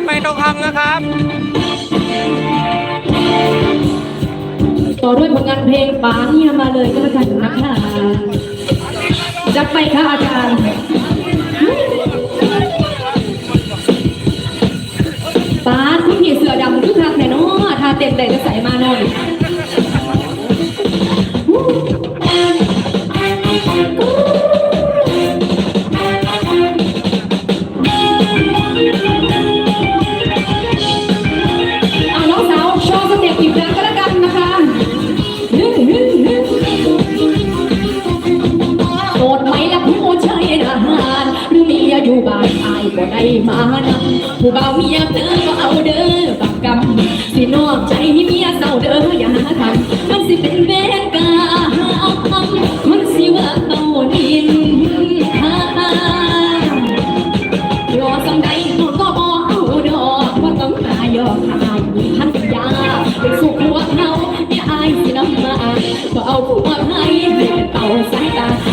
ดไม้ทองคำนะครับต่อด้วยผลงานเพลงป๋าเนี่ยมาเลยก็แล้วกันนะคะจับไปค่ะอาจารย์ป๋าที่เสือดำทุกทางแน่นอนทาเต็มแต่จะใส่มาหน่อย อภัยเด็กต่าสายตา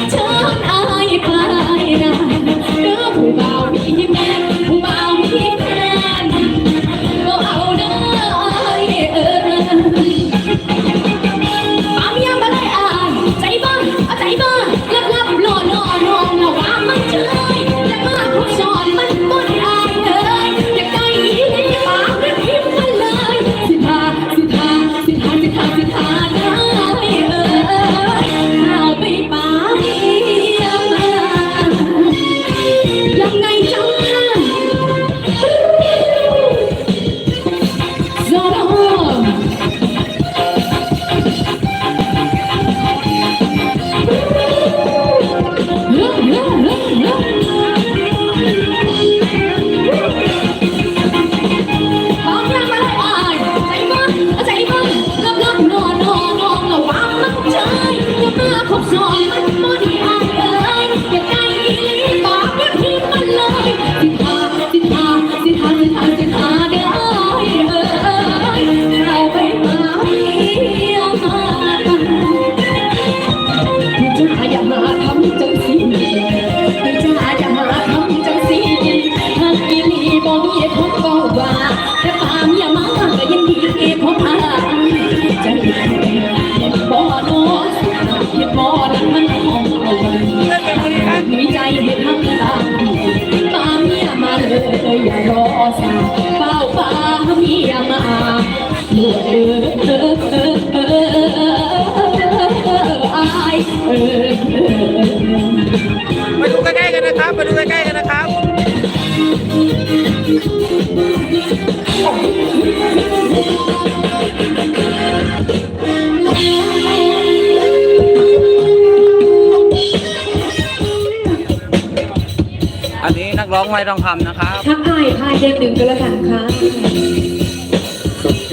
ไยทองคำนะครับ ทักพายพายเด็กหนึ่งก็แล้วกันค่ะ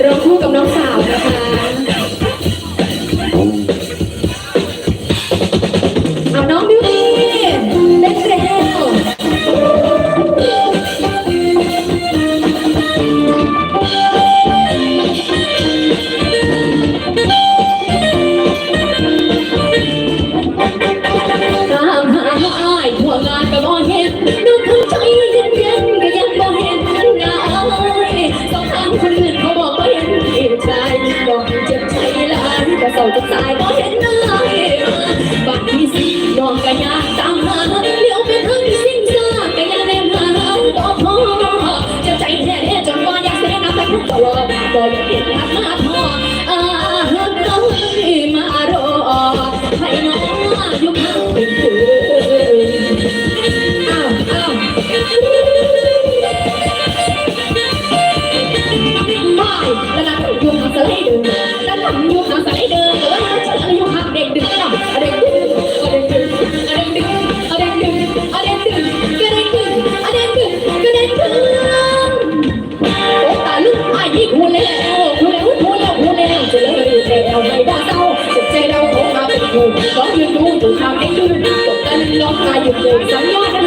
เราคู่ Là nhiệm.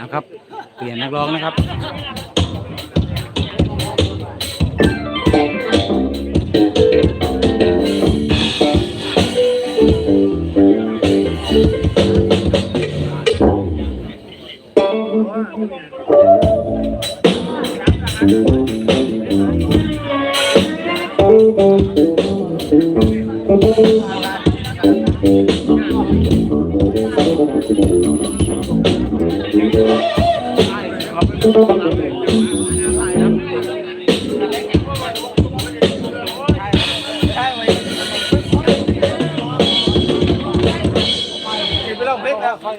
นะครับ เปลี่ยนนักร้องนะครับ ค่ม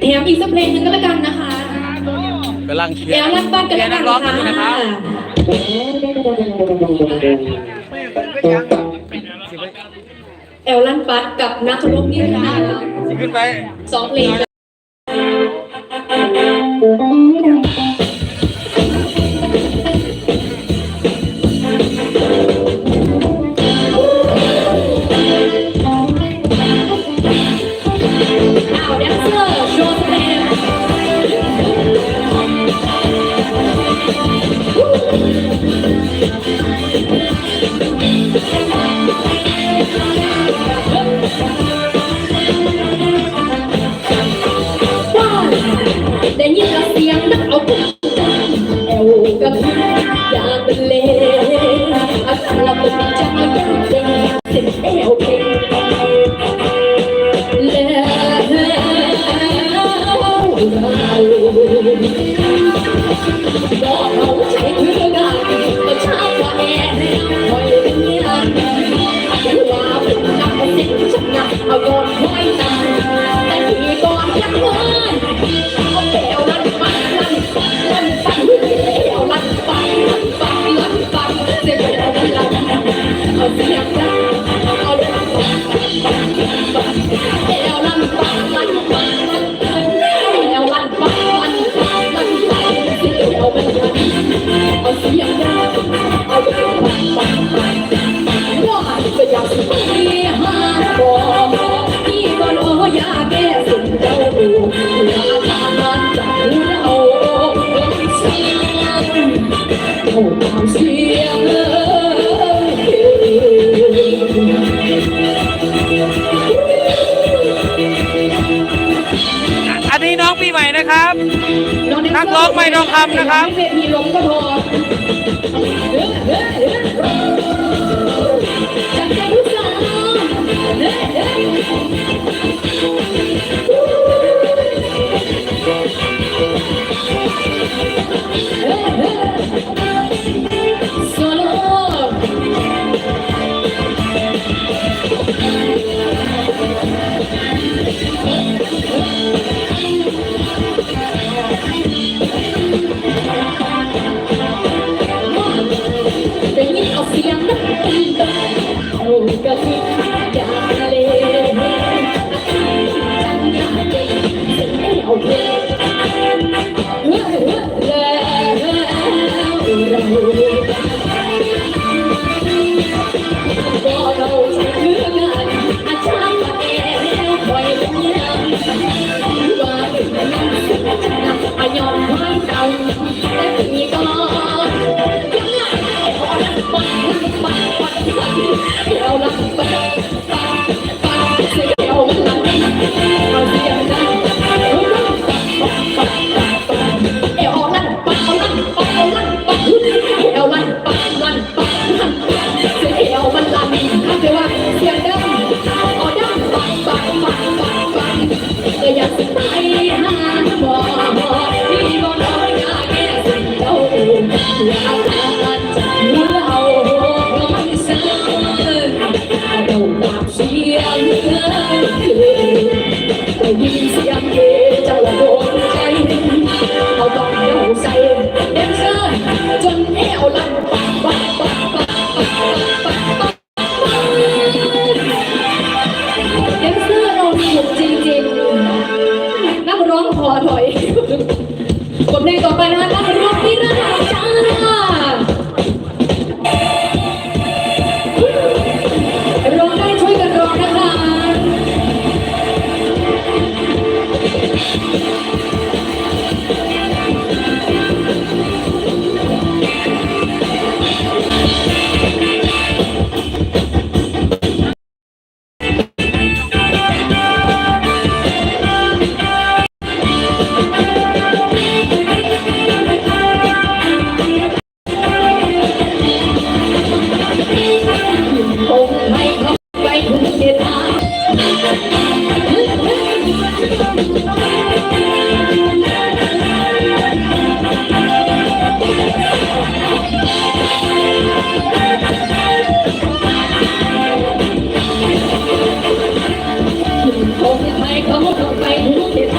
เตรียมอีกสักเพลงหนึ่งก็แล้วกันนะคะกำลังเคลียเดี๋ยวร์รับบัตรกันแล้วกันนะคะแอลลันปัดกับนักรบนี่นะะสองเพลง อันนี้น้องปีใหม่นะครับ นักร้องไม่ทองคำนะครับ เวทีลมก็พอ baby.